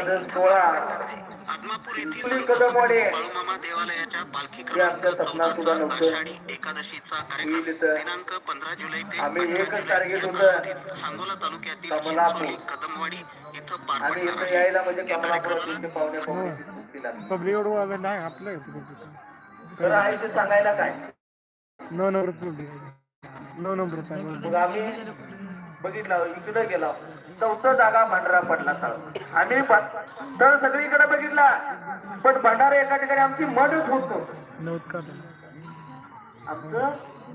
सोळा आदमापूर येथील कदमवाडी. बाळूमामा देवालयाच्या पालखी क्रमांक चौदाचा. आषाढी एकादशीचा कार्यक्रम. दिनांक पंधरा जुलै ते आम्ही अठरा एकच जुलै टार्गेट या होतं. कालावधीत सांगोला तालुक्यातील कमलापूर. चिंचोली कदमवाडी इथं पार पडणार इथं आहे यायला म्हणजे या कार्यक्रमाला नाही आपलं आहे ते सांगायला काय नऊ नंबर नऊ नंबर बघितलं इकडे गेलो चौथा जागा भांडारा पडला तळ आम्ही तळ सगळीकडे बघितला. पण भंडारा एका ठिकाणी आमची मनच होत नव्हतं. आमचं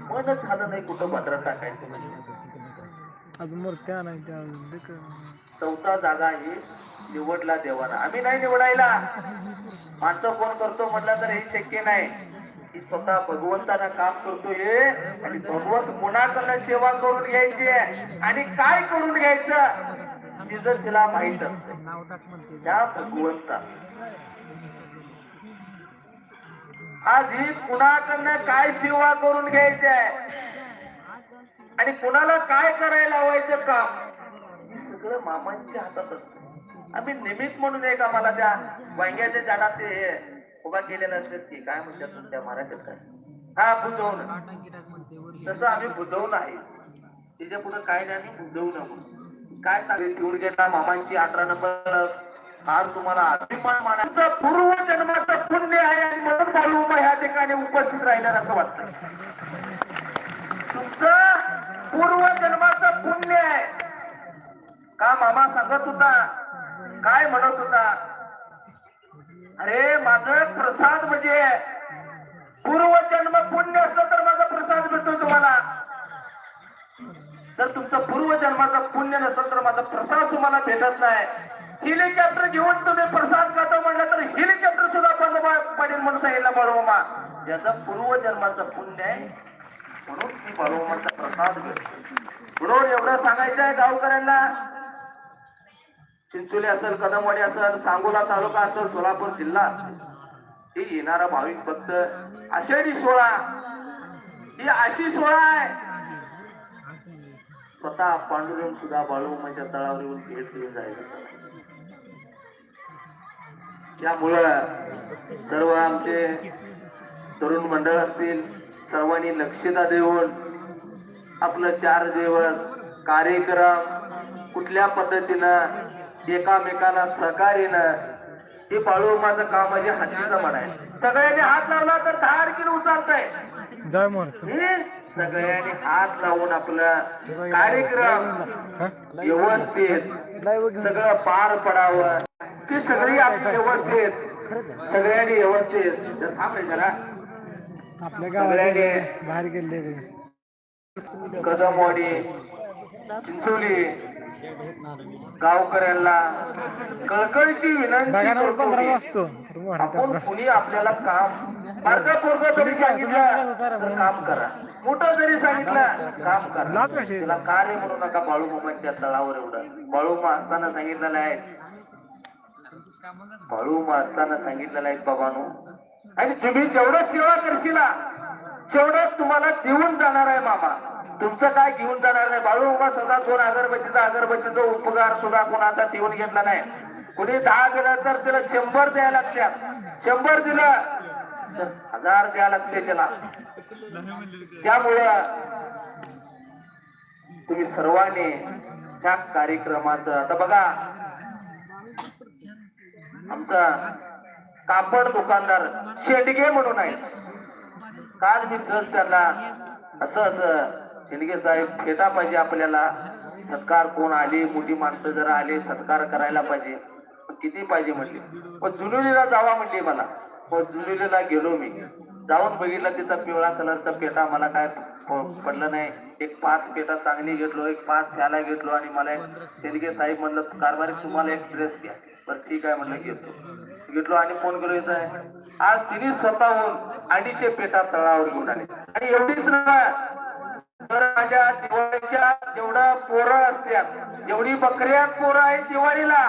मनच झालं नाही कुठं भंडारा टाकायचं म्हणजे. अजून मूर्त्या नाही त्या चौथा जागा ही निवडला देवाना. आम्ही नाही निवडायला. माणसं कोण करतो म्हटलं तर हे शक्य नाही. की स्वतः भगवंताना काम करतोय आणि भगवंत कुणाकडनं सेवा करून घ्यायची आणि काय करून घ्यायचं हे जर तिला माहीत त्या भगवंता. आज ही कुणाकडनं काय सेवा करून घ्यायची आहे? आणि कुणाला काय करायला लावायचं काम? हे सगळं मामांच्या हातात असत. आम्ही निमित्त म्हणून एक आम्हाला त्या वांग्याच्या झाडाचे ते हे उभा केलेलं असतात की काय म्हणतात तुमच्या मराठीत काय? हा बुजवणं. तसं आम्ही बुजवलं आहे. त्याच्या पुढे काय नाही आम्ही बुजवणं म्हणून काय सांगेल? ठेवून मामांची अठरा नंबर आज तुम्हाला अभिमान मानायचा. पूर्व जन्माचं पुण्य आहे आणि म्हणून बालू ह्या ठिकाणी उपस्थित राहिलं असं वाटतं. तुमचं पूर्व जन्माचं पुण्य आहे. का मामा सांगत होता? काय म्हणत होता? अरे माझं प्रसाद म्हणजे पूर्व जन्म पुण्य असलं तर माझा प्रसाद भेटतो तुम्हाला. जर तुमचं पूर्व जन्माचं पुण्य नसेल तर माझा प्रसाद तुम्हाला भेटत नाही. हेलिकॉप्टर घेऊन तुम्ही प्रसाद खातो म्हणलं तर हेलिकॉप्टर सुद्धा बंद पडेल म्हणून सांगितलं बाळूमा ज्याचं पूर्व जन्माचं पुण्य आहे म्हणून ती बाळूमाचा प्रसाद भेटतो. म्हणून एवढं सांगायचं आहे गावकऱ्यांना. चिंचोली असेल कदमवाडी असेल सांगोला तालुका असेल सोलापूर जिल्हा ही येणारा भाविक भक्त आषाढी सोळा. ही अशी सोळा आहे. स्वतः पांडुरंग सुद्धा बाळूमाच्या तळावर येऊन भेट देऊन जायचं. त्यामुळं सर्व आमचे तरुण मंडळ असतील सर्वांनी लक्षता देऊन आपलं चार दिवस कार्यक्रम कुठल्या पद्धतीनं एकामेकाला सहकार्यानं हे बाळूमाचं काम म्हणजे हातीचं म्हणाय सगळ्यांनी हात लावला तर दहा किलो उचलतंय. सगळ्यांनी हात लावून आपलं कार्यक्रम व्यवस्थित सगळं पार पडावं. ती सगळी आपली व्यवस्थित सगळ्यांनी व्यवस्थित. जरा आपल्या सगळ्यांनी बाहेर गेले कदमवाडी चिंचोली गावकऱ्यांना कळकळीची विनंती आपण कुणी आपल्याला काम अर्ध पोरग जरी सांगितलं तर काम करा. मोठं जरी सांगितलं काम करा? तिला कार्य म्हणू नका बाळू मामांच्या तळावर एवढं. बाळू असताना सांगितलेलं आहे. बाळू असताना सांगितलेलं आहे बाबानो. आणि तुम्ही जेवढं सेवा करशीला तेवढं तुम्हाला देऊन जाणार आहे मामा. तुमचं काय घेऊन जाणार नाही? बाळू उभा सुद्धा दोन अगरबत्तीचा अगरबत्तीचा उपकार सुद्धा कोणाचा देऊन घेतला नाही. कुणी दहा दिलं तर तिला शंभर द्यायला लागतात. शंभर दिलं तर हजार द्यायला लागते त्याला त्यामुळं तुम्ही सर्वांनी त्या कार्यक्रमाचं आता बघा आमचा कापड दुकानदार शेडगे म्हणून आहे काल मी सहज त्यांना असं असं शेंडगे साहेब फेटा पाहिजे आपल्याला. सत्कार कोण आले? मोठी माणसं जरा आले सत्कार करायला पाहिजे. किती पाहिजे म्हणले पण हो, जुनुलीला जावा म्हणली मला. हो, मग जुनुलीला गेलो मी. जाऊन बघितलं तिचा पिवळा कलरचा पेटा. मला काय हो, पडलं नाही. एक पाच पेटा चांगली घेतलो एक पाच घ्यायला घेतलो आणि मला एक शेंडगे साहेब म्हणलं कारभारी तुम्हाला एक ड्रेस घ्या बरं ठीक आहे म्हणलं घेतो. घेतलो आणि फोन करू येत आहे आज तिने स्वतःहून अडीचशे पेटा तळावर घेऊन आले. आणि एवढीच तर माझ्या दिवाळीच्या जेवढं पोरं असतात जेवढी बकऱ्या पोरं आहेत दिवाळीला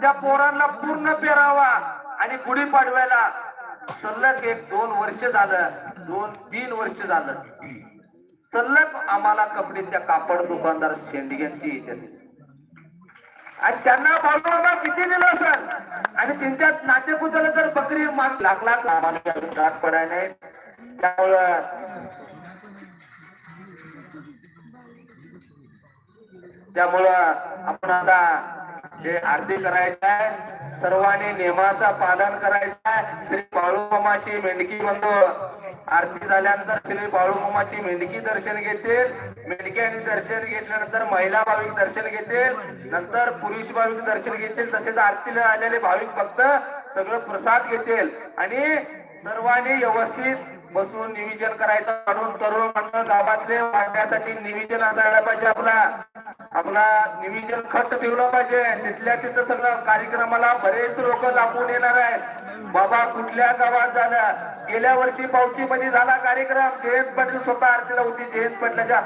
त्या पोरांना पूर्ण पेरावा आणि गुढी पाडवायला. सलग एक दोन वर्ष झालं दोन तीन वर्ष झालं. सलग आम्हाला कपडे त्या कापड दुकानदार शेंडग्यांची येते आणि त्यांना बोलवलं किती दिलं सर? आणि त्यांच्या नातेपुताला जर बकरी माग लागला आम्हाला पडाय नाही त्यामुळं त्यामुळं आपण आता हे आरती करायचं आहे सर्वांनी नियमाचा पालन करायचं आहे. श्री बाळूमामाची मेंढकी बंधू. आरती झाल्यानंतर श्री बाळूमामाची मेंढकी दर्शन घेतील. मेंढकी आणि दर्शन घेतल्यानंतर महिला भाविक दर्शन घेतील. नंतर पुरुष भाविक दर्शन घेतील. तसेच आरतीला आलेले भाविक भक्त सगळं प्रसाद घेतील. आणि सर्वांनी व्यवस्थित बसून निविजन करायचं म्हणून तरुण मंडळ गावातले वाढण्यासाठी निविजन असायला पाहिजे आपला. आपला निविजन खर्च ठेवलं पाहिजे. तिथल्या तिथं सगळं कार्यक्रमाला बरेच लोक दाखवून येणार आहेत. बाबा कुठल्या गावात झाल्या गेल्या वर्षी पावशी मध्ये झाला कार्यक्रम. जयंत पाटील स्वतः आरतीला होती. जयंत पाटलाच्या